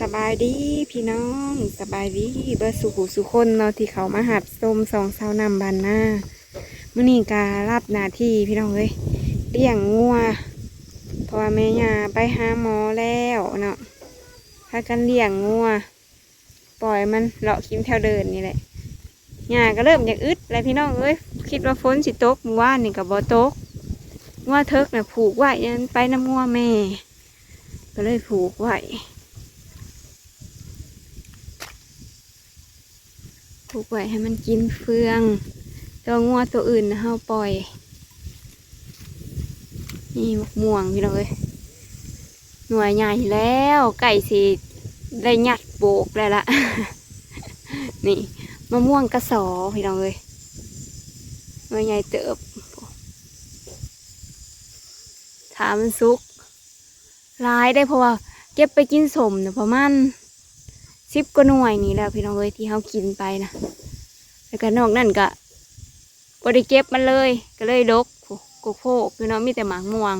สบายดีพี่น้องสบายดีเบอร์สุขุสุคนเนาะที่เขามาหับส้มสองเสานำบานหน้ามื่อนี้การับหน้าที่พี่น้องเลยเลี้ยงงัวเพราะว่าแม่ยาไปหาหมอแล้วเนาะพากันเลี้ยงงัวปล่อยมันเลาะคิมแถวเดินนี่แหละยาก็เริ่มอยากอึดแล้วพี่น้องเอ้ยคิดว่าฝนสิตกเมื่อวานนี่กับบอตกงัวเทิกน่ะผูกไว้ยันไปน้ำงัวแม่ ก็เลยผูกไว้ ผูกไว้ให้มันกินเฟืองตัวงัวตัวอื่นนะเฮาปล่อย นี่มะม่วงพี่น้องเอ้ยหน่วยใหญ่แล้วไก่สิได้หยัดโบกแล้ละ นี่มะม่วงกระสอพี่น้องเอ้ยหน่วยใหญ่เติบถามมันสุกร้ายได้เพราะว่าเก็บไปกินสมเนี่ยประมาณ สิบกว่าหน่วยนี่แล้วพี่น้องเอ้ยที่เขากินไปนะแล้วก็นอกนั่นก็บริเก็บมันเลยก็เลยดกโผโกโพกพี่น้องมีแต่หมากม่วง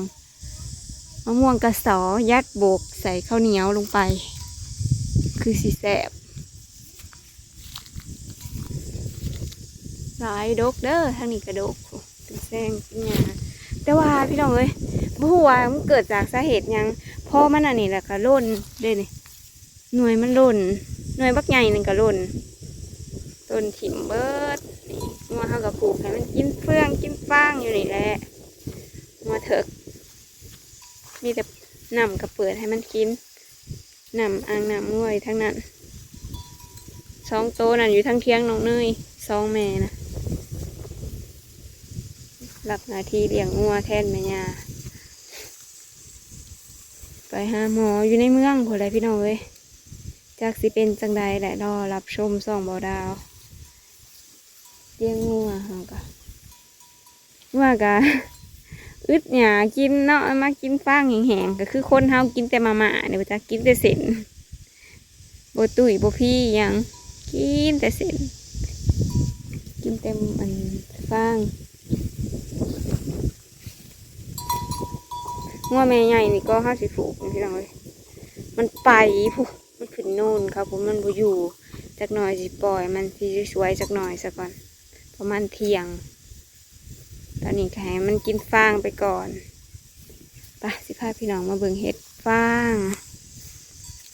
มะม่วงกระสอยัดโบกใส่ข้าวเหนียวลงไป คือสีแสบหลายดกเด้อทางนี้ก็ดกโผเป็นแซงเป็นยาแต่ว่าพี่น้องเอ้ยบ่ฮู้ว่ามันเกิดจากสาเหตุยังพ่อมันอันนี้แหละก็ล่นเด้นี่ หน่วยมันล่นหน่วยบักใหญ่นึงก็ล่นต้นถิ่มเบิดนี่งัวเขากับปลูกให้มันกินเฟืองกินฟางอยู่นี่แหละงัวเถิกมีแต่นำกับเปิดให้มันกินนำอ่างนำงัวอยู่ทั้งนั้นสองโตวนั่นอยู่ทั้งเทียงน้องเนยสองแม่นะรับหน้าที่เลี้ยงงัวแทนแม่ยาไปหาหมออยู่ในเมืองผู้ใดพี่น้องเอ้ย จากสิเป็นจังใดแหละรอรับชมส่องบอดาวเลี้ยงงัวเฮาก็งัวกะอึดหยากินเนาะมากินฟางแห้งๆก็คือคนเฮากินแต่มาม่าเดี๋ยวจะกินแต่เส้นโบตุยโบพี่ยังกินแต่เส้นกินเต็มอันฟางงัวแม่ใหญ่นี่ก็ห้าสิฝูกนี่พี่น้องเลยมันไปผู้ มันขึ้นโน่นครับผมมันบ่อยู่จักหน่อยสิปล่อย มันสิสวยจักหน่อยสักก่อนประมาณเที่ยง ตอนนี้ก็ให้มันกินฟางไปก่อนไปสิพาพี่น้องมาเบิ่งเห็ดฟาง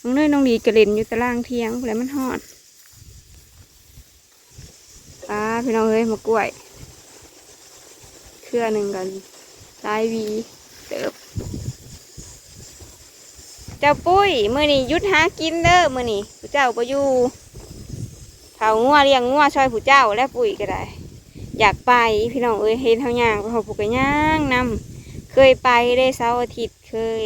น้องเนยน้องดีกระเล่นอยู่ตารางเทียงแล้วมันหอดป้าพี่น้องเอ้ยมากล้วย เครือหนึ่งกันลายวีเติบ เจ้าปุ้ยมื่อนี้ยุดหากินเด้อมื่อนี้ผู้เจ้าไปอยู่เผางัวเลี้ยงงัวช่วยผู้เจ้าและปุ้ยก็ได้ อยากไปพี่น้องเอ้ยเห็นเท่าย่างเขาผูกกันย่างนำเคยไปได้เสาร์อาทิตย์เคย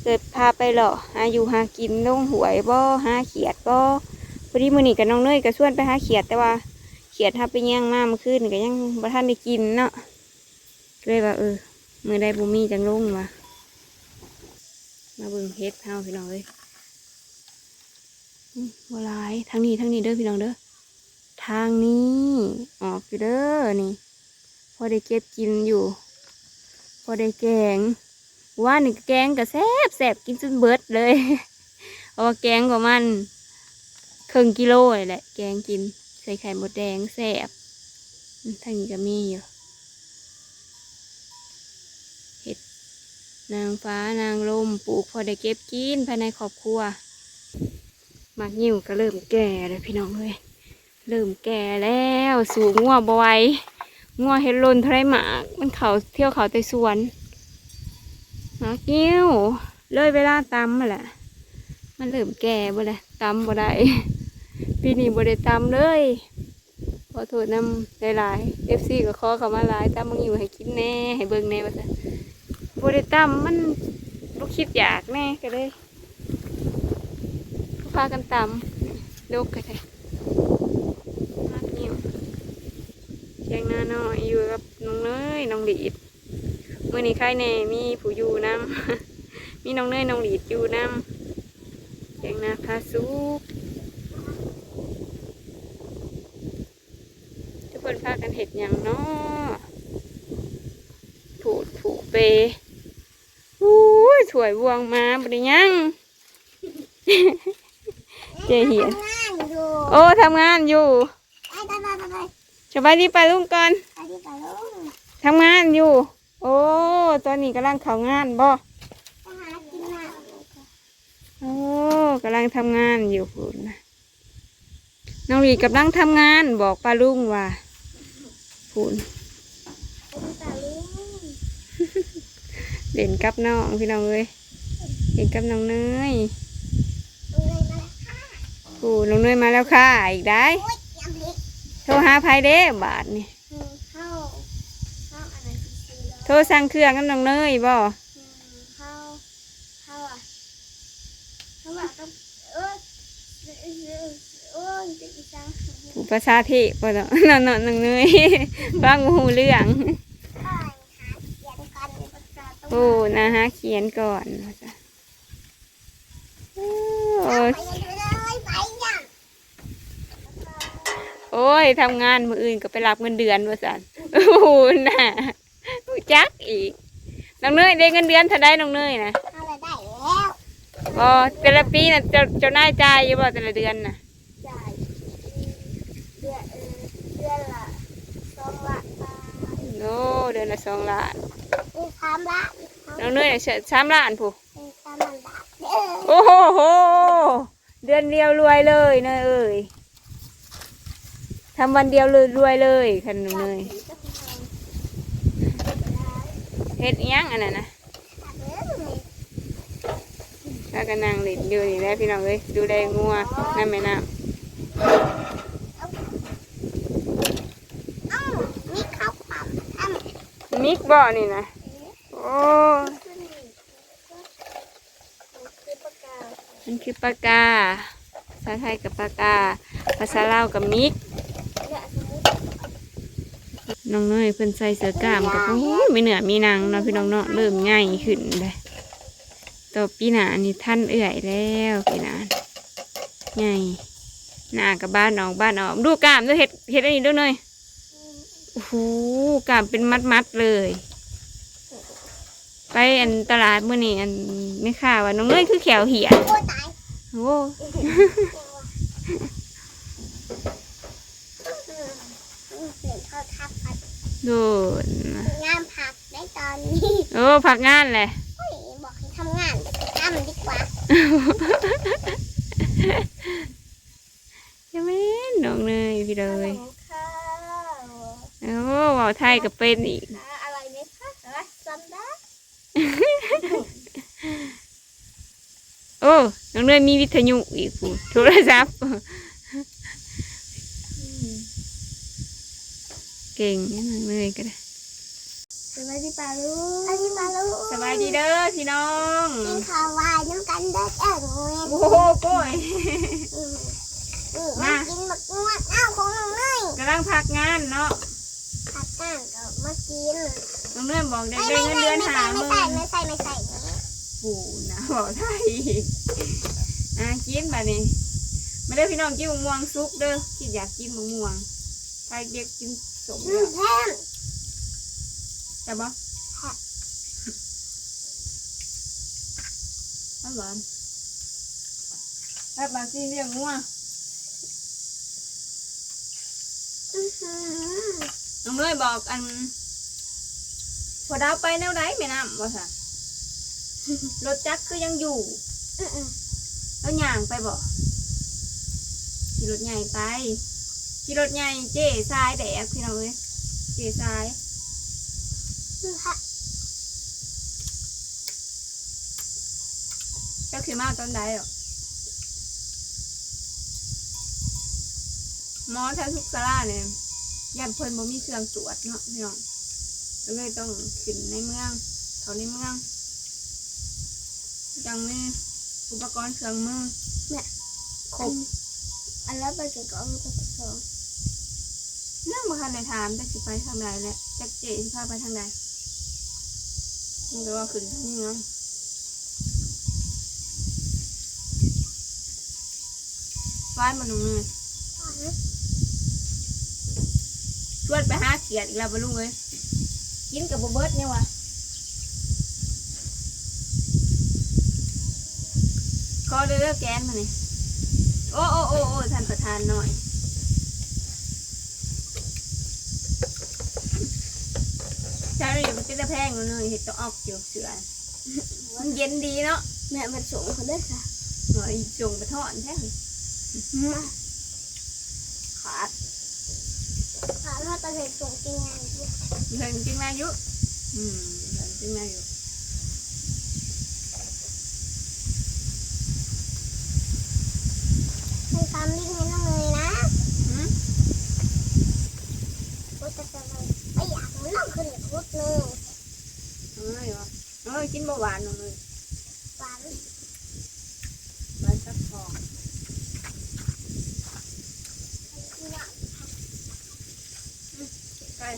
เคยพาไปเหรอหาอยู่หากินลงหวยบ่หาเขียดบ่พอดีมื่อนี้กับน้องเนยก็ชวนไปหาเขียดแต่ว่าเขียดถ้าไปย่างมาเมื่อคืนก็ยังบ่ทันได้กินเนาะเลยว่าเออมือได้บุมีจังลงว่ะ มาเบิ่งเฮ็ดเฮาพี่น้องเอ้ยบ่หลายทางนี้ทางนี้เด้อพี่น้องเด้อ ทางนี้ออกอยู่เด้อนี่ พอได้เก็บกินอยู่ พอได้แกง ว่านี่แกงก็แซ่บแซ่บกินจนเบิดเลยเพราะว่าแกงประมาณครึ่งกิโลเลยแหละ แกงกินใส่ไข่หมดแดงแซ่บทางนี้ก็มีอยู่ นางฟ้านางลมปลูกพอได้เก็บกินภายในครอบครัวมากยิ้วก็เริ่มแก่เลยพี่น้องเลยเริ่มแก่แล้วสูงงัวบไหอยงัวเห็ดลนเทะเลหมากมันเขาเที่ยวเขาแต่สวนมากยิ้วเลยเวลาตำมาแหละมันเริ่มแก่บ่เลยตำบ่ได้ปีนี้บ่ได้ตำเลยขอโทษนำหลายๆเอฟซีก็ขอเข้ามาหลายตำมังอยู่ให้กินแน่ให้เบิ่งแน่ว่าซะ บริตัมมันลูกคิดอยากแน่ก็เลยพากันตำดกกันเลยมากนิ้วเชียงหน้าน้อยอยู่กับน้องเนยน้องหลีดเมื่อนี้ใครแน่มีผู้อยู่น้ำมีน้องเนยน้องหลีดอยู่น้ำเชียงหน้าพาสุกทุกคนพากันเห็ดอย่างเนาะผูดผูเป สวยบวงมาบริยังเจเหียนทำงานอยู่โอ้ทำงานอยู่ไปไปไปไปไปสบายดีไปลุงก่อนไปที่ไปลุงทำงานอยู่ โอ้ตอนนี้กำลังเข้างานบ่ไปหากินน้ำโอ้กำลังทำงานอยู่พุ่นนะน้องหลีกำลังทำงานบอกป้าลุงว่าพุ่นไปที่ไปลุง เล่นกับน้องพี่น้องเอ้ยเล่นกับน้องเนยลุงเลยมาแล้วค่ะพุ่นน้องเนยมาแล้วค่ะ อีกได้โอ๊ยโทรหาภายเด้บาทนี่อืมเข้าเข้าอะไรซื้อแล้วโทรสั่งเครื่องกับน้องเนยบ่อืมเข้าเข้าอะเข้าะต้องเออเออเออเออจะอีสังผู้ภาษาเทพบ่เนาะนอนน้องเนยฟังหูเรื่อง ไปหาเขียนกันภาษาต้อง โอ้นะฮะเขียนก่อนว่าซะโอ้ไปยเลยไปยังโอ้ยทำงานมืออื่นก็ไปรับเงินเดือนว่าสันโอ้โหน่ะรู้จักอีกน้องเนยได้เงินเดือนเท่าไดน้องเนยนะเอาละได้แล้วบ่แต่ละปีน่ะเจ้าเจ้านายจ่ายอยู่บ่แต่ละเดือนน่ะจ่ายเดือนเออเดือนละสองละบาทโอ้เดือนละสองล้านเออสามละเอาน้ องเนยน่ะเสียสามล้านผู้เออสามละบาทเออโอ้โหโหเดือนเดียวรวยเลยเนยเอ้ยทำวันเดียวเลยรวยเลยคันน้องเนยเฮ็ดอิหยังอันนั้นนะแล้วก็นั่งเล่นอยู่นี่แหละพี่น้องเอ้ยดูแลงัวน้ำแม่น้เอ้ามีข้าวความทำำมิกบ่อนี่นะ โอ้มันคือปากกา ภาษาไทยกับปากกา ภาษาลาวกับมิกและสมมุติน้องเนยเพิ่นใส่เสื้อกล้ามกับโอ้ยมีเหนือมีนังเนาะพี่น้องเนาะเริ่มใหญ่ขึ้นเลยต่อปีหน้านี่ท่านเอื่อยแล้วปีหน้าใหญ่หน้ากับบ้านออกบ้านออกดูกล้ามดูเห็ดเห็ดอันนี้ดูหน่อยโอ้โหกล้ามเป็นมัดมัดๆเลย ไปอันตลาดมื่อนี้อันไม่ข่าวว่าน้องเนยคือแขวเหียนโอ้ตายโอ้เปลี่ยนเข้าทับผัดโดนงานผักได้ตอนนี้ โอ้พักงานแหละเฮ้ยบอกให้ทำงานแต่ไปทำดีกว่ายังไม่น้องเนยพี่เลขนยมข้าวโอ้เว่าไทยกับเป็นอีก อ่าอะไรไหมคะอะไรจำได้ โอ้น้องเนยมีวิทยุอีกพูดโทรศัพท์เก่งนะน้องเนยก็ได้สวัสดีปาลูสวัสดีปาลูสบายดีเด้อพี่น้องกินข้าววายน้ำกันเด้อเจ้าหนูโอ้โหโก้ยอืมอืมมากินหมักงวดอ้าวของหนูเลยกำลังพักงานเนาะผัดก้างก็มากินน้องเนยบอกได้ไม่ได้ไม่เงินไม่เดือนไม่หาใส่หไม่มื่ใส่นไม่ใส่ไม่ใส่ไม่ใส่ ปูนะบอกไทยอีกอะกินแบบนี้ไม่ได้พี่น้องกินมะม่วงซุปเด้อคิดอยากกินมะม่วงใครเด็กกินสมอืแล้มวแพงใช่ปะค่ะอร่อยแบบบางทีเรียกงัวอื้อหือน้องเลยบอกอันพอดาวไปแนวไหนแม่น้ำว่าค่ะ รถจักรก็ยังอยู่อื้อหือแล้วย่างไปบ่ขี่รถใหญ่ไปขี่รถใหญ่เจ๊ทรายแดกพี่น้องเอ้ยเจ๊ทรายอื้อค่ะเจ้าขี่มาตอนใดหรอหมอแทนทุกสาราเนี่ยยันเพิ่นบ่มีเครื่องตรวจเนาะพี่น้องก็เลยต้องขึ้นในเมืองเขาในเมือง จังมีอุปกรณ์เครื่องมือครบอันแล้วไปเก็บของกับสองเรื่องมาคันในถามจะสิไปทางใดแหละจักเจสิพาไปทางใดมันก็ว่าขึ้นทางเมืองฟ้ายมันลงเลยชวนไปหาเขียดอีกแล้วไปลุงเลยกินกับโบเบิร์ตเนี่ยวะ ก็เลือกแกนมานี่โอ้โอ้โอ้โอ้ท่านประธานหน่อยใช่เลยมันเป็นตะแพงเลยเห็ดต้องออกอยู่เสือมันเย็นดีเนาะแม่มันส่งเขาด้วยค่ะหน่อยจงไปทอดแท้เลยขาดถามว่าตอนเด็กส่งจริงไงเงินจริงมาอยู่อืมเงินจริงมาอยู่ ให้ตามลิงก์ให้น้องเลยนะหืมกูจะจะไม่อยากมันน้องขึ้นอีกพุดนึงเอาเลยวะเออกินเบาหวานลงเลยหวานหวานสักทองใช่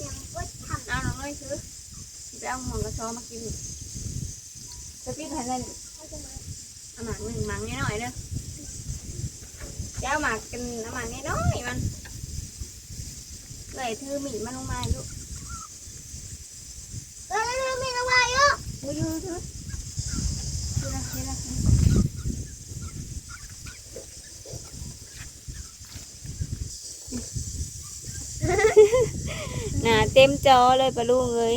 ยังก็ทำเอาน้องเลยคือสิไปเอาหมอนกระชอมากินจะพี่แทนเล่นให้จะมาเอาหมากหนึ่งหมากน้อยๆเด้อ จะเอาหมากกินเอาหมากน้อยๆมันเลยถือหมีมันลงมาอยู่เออแล้วมีอะไรอะมืออยู่ถือถือนะถือนะหน้าเต็มจอเลยปะลุงเลย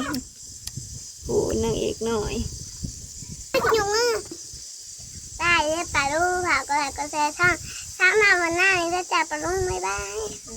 โอ้นางเอกหน่อยยุงอะได้เลยปลาลูกค่ะก็ได้ก็แซ่ช่างช่างมา วันหน้านี้จะจับปลาลูกไม่ได้บ๊ายบาย